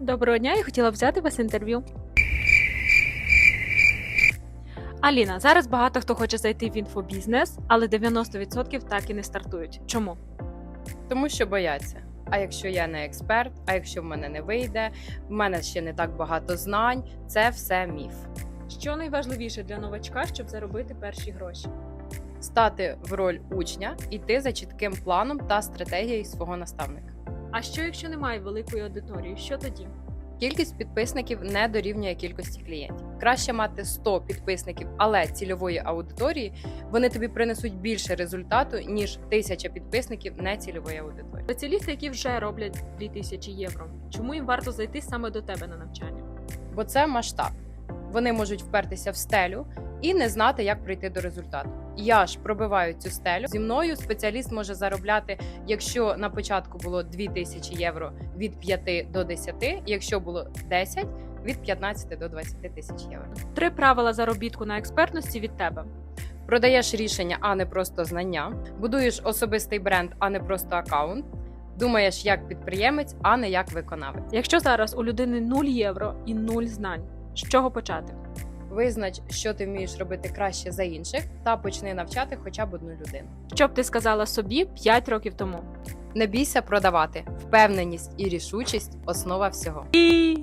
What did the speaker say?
Доброго дня, я хотіла взяти вас інтерв'ю. Аліна, зараз багато хто хоче зайти в інфобізнес, але 90% так і не стартують. Чому? Тому що бояться. А якщо я не експерт, а якщо в мене не вийде, в мене ще не так багато знань, це все міф. Що найважливіше для новачка, щоб заробити перші гроші? Стати в роль учня, іти за чітким планом та стратегією свого наставника. А що якщо немає великої аудиторії? Що тоді? Кількість підписників не дорівнює кількості клієнтів. Краще мати 100 підписників, але цільової аудиторії вони тобі принесуть більше результату ніж тисяча підписників нецільової аудиторії. Спеціалісти, які вже роблять 2000 євро. Чому їм варто зайти саме до тебе на навчання? бо це масштаб. Вони можуть впертися в стелю і не знати, як прийти до результату. Я ж пробиваю цю стелю. Зі мною спеціаліст може заробляти, якщо на початку було 2000 євро від 5 до 10, якщо було 10 від 15 до 20 тисяч євро. Три правила заробітку на експертності від тебе. Продаєш рішення, а не просто знання. Будуєш особистий бренд, а не просто аккаунт. Думаєш як підприємець, а не як виконавець. Якщо зараз у людини 0 євро і 0 знань, з чого почати? Визнач, що ти вмієш робити краще за інших, та почни навчати хоча б одну людину. Що б ти сказала собі 5 років тому? Не бійся продавати. Впевненість і рішучість основа всього. І...